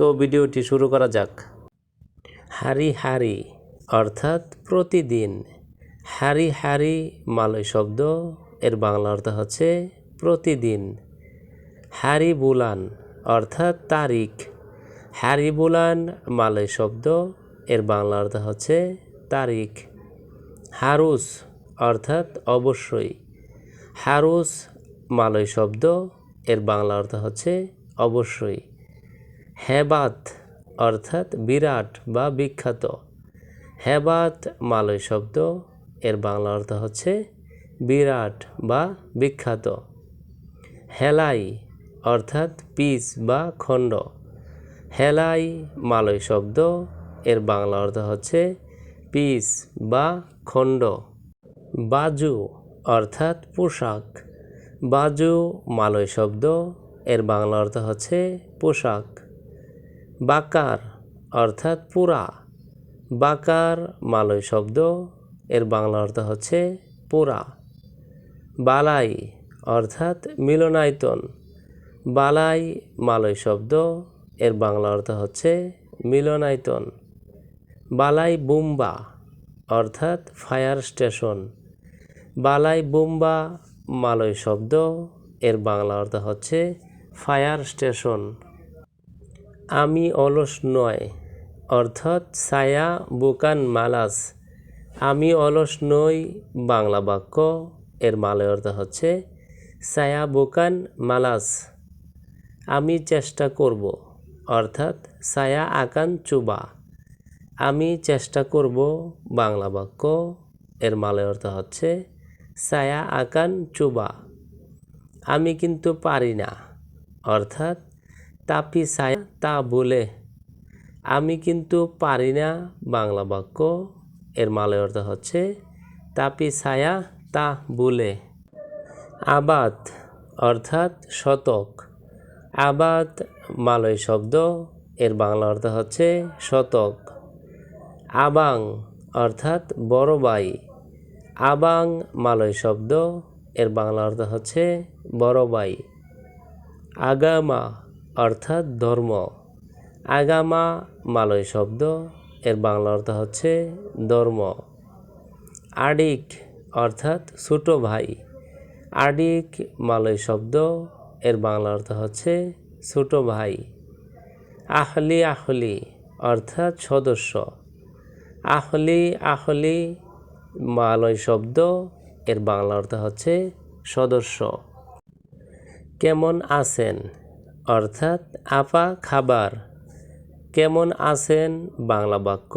তো ভিডিওটি শুরু করা যাক। হারি হারি, অর্থাৎ প্রতিদিন। হারি হারি, মালয় শব্দ, এর বাংলা অর্থ হচ্ছে প্রতিদিন। হারি বুলান অর্থাৎ তারিখ। হ্যারি বুলান মালয় শব্দ, এর বাংলা অর্থ হচ্ছে তারিখ। হারুস, অর্থাৎ অবশ্যই। হারুস, মালয় শব্দ, এর বাংলা অর্থ হচ্ছে অবশ্যই। হেবাত অর্থাৎ বিরাট বা বিখ্যাত। হেবাত মালয় শব্দ, এর বাংলা অর্থ হচ্ছে বিরাট বা বিখ্যাত। হেলাই অর্থাৎ পিস বা খণ্ড। হেলাই মালয় শব্দ, এর বাংলা অর্থ হচ্ছে পিস বা খণ্ড। বাজু অর্থাৎ পোশাক। বাজু মালয় শব্দ, এর বাংলা অর্থ হচ্ছে পোশাক। বাকার অর্থাৎ পুরা। বাকার মালয় শব্দ, এর বাংলা অর্থ হচ্ছে পুরা। বালাই অর্থাৎ মিলনায়তন। বালাই মালয় শব্দ, এর বাংলা অর্থ হচ্ছে মিলনায়তন। বালাই বুম্বা অর্থাৎ ফায়ার স্টেশন। বালাই বুম্বা মালয় শব্দ, এর বাংলা অর্থ হচ্ছে ফায়ার স্টেশন। আমি অলস নয়, অর্থাৎ ছায়া বুকান মালাস। আমি অলস নই, বাংলা বাক্য এর মালয় অর্থ হচ্ছে ছায়া বুকান মালাস। আমি চেষ্টা করব, অর্থাৎ ছায়া আকান চুবা। আমি চেষ্টা করব, বাংলা বাক্য এর মালয় অর্থ হচ্ছে ছায়া আকান চুবা। আমি কিন্তু পারি না, অর্থাৎ তাপি ছায়া তা বলে, আমি কিন্তু পারি না বাংলা বাক্য। এর মালয় অর্থ হচ্ছে, তাপি ছায়া তা বলে, আবাদ অর্থাৎ শতক। আবাদ মালয় শব্দ, এর বাংলা অর্থ হচ্ছে শতক। আবাং অর্থাৎ বড় বাই। আবাং মালয় শব্দ, এর বাংলা অর্থ হচ্ছে বড় বাই। আগামা অর্থাৎ ধর্ম। আগামা মালয় শব্দ, এর বাংলা অর্থ হচ্ছে ধর্ম। আডিক অর্থাৎ ছোট ভাই। আডিক মালয় শব্দ, এর বাংলা অর্থ হচ্ছে ছোট ভাই। আহলি আহলি অর্থাৎ সদস্য। আহলি আহলি মালয় শব্দ, এর বাংলা অর্থ হচ্ছে সদস্য। কেমন আছেন? অর্থাৎ আপা খাবার। কেমন আছেন? বাংলা বাক্য,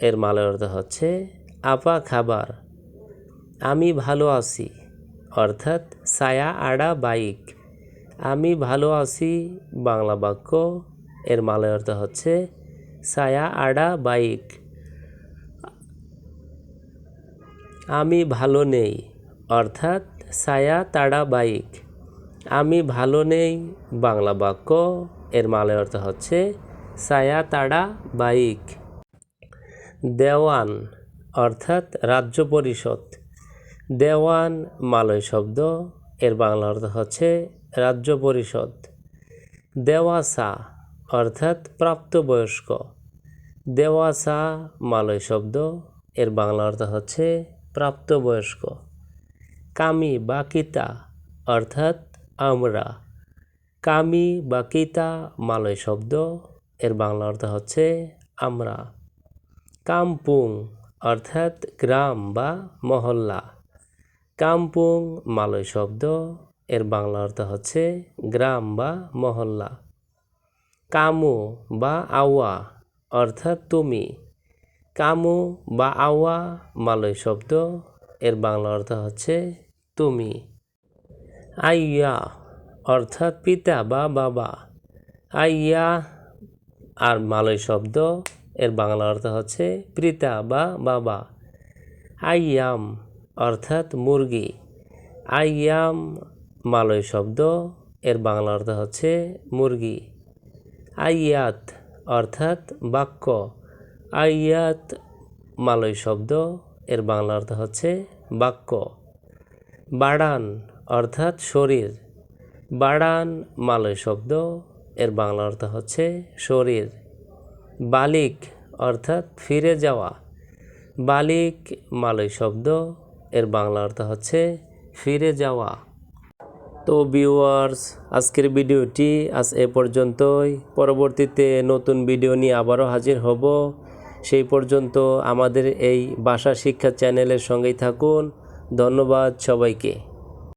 এর মালয় অর্থ হচ্ছে আপা খাবার। আমি ভালো আছি, অর্থাৎ ছায়া আড়া বাইক। আমি ভালো আছি, বাংলা বাক্য, এর মালয় অর্থ হচ্ছে ছায়া আড়া বাইক। আমি ভালো নেই, অর্থাৎ ছায়া তাড়া বাইক। আমি ভালো নেই, বাংলা বাক্য, এর মালয় অর্থ হচ্ছে সায়া তাড়া বাইক। দেওয়ান অর্থাৎ রাজ্য পরিষদ। দেওয়ান মালয় শব্দ, এর বাংলা অর্থ হচ্ছে রাজ্য পরিষদ। দেওয়াসা অর্থাৎ প্রাপ্তবয়স্ক। দেওয়াসা মালয় শব্দ, এর বাংলা অর্থ হচ্ছে প্রাপ্তবয়স্ক। কামি বা কিতা অর্থাৎ আমরা। কামি বা কিতা মালয় শব্দ, এর বাংলা অর্থ হচ্ছে আমরা। কামপুং অর্থাৎ গ্রাম বা মহল্লা। কামপুং মালয় শব্দ, এর বাংলা অর্থ হচ্ছে গ্রাম বা মহল্লা। কামু বা আওয়া অর্থাৎ তুমি। কামু বা আওয়া মালয় শব্দ, এর বাংলা অর্থ হচ্ছে তুমি। আইয়া, অর্থাৎ পিতা, বা বাবা আইয়া, আর মালয় শব্দ, এর বাংলা অর্থ হচ্ছে পিতা, বা বাবা আইয়াম, অর্থাৎ মুরগি। আইয়াম, মালয় শব্দ, এর বাংলা অর্থ হচ্ছে মুরগি। আইয়াত, অর্থাৎ বাক্য। আইয়াত, মালয় শব্দ, এর বাংলা অর্থ হচ্ছে বাক্য। বাড়ান অর্থাৎ শরীর। বাড়ান মালয় শব্দ, এর বাংলা অর্থ হচ্ছে শরীর। বালিক অর্থাৎ ফিরে যাওয়া। বালিক মালয় শব্দ, এর বাংলা অর্থ হচ্ছে ফিরে যাওয়া। তো ভিউয়ার্স আজকের ভিডিওটি আজ এ পর্যন্তই। পরবর্তীতে নতুন ভিডিও নিয়ে আবারও হাজির হব। সেই পর্যন্ত আমাদের এই ভাষা শিক্ষা চ্যানেলের সঙ্গেই থাকুন। ধন্যবাদ সবাইকে।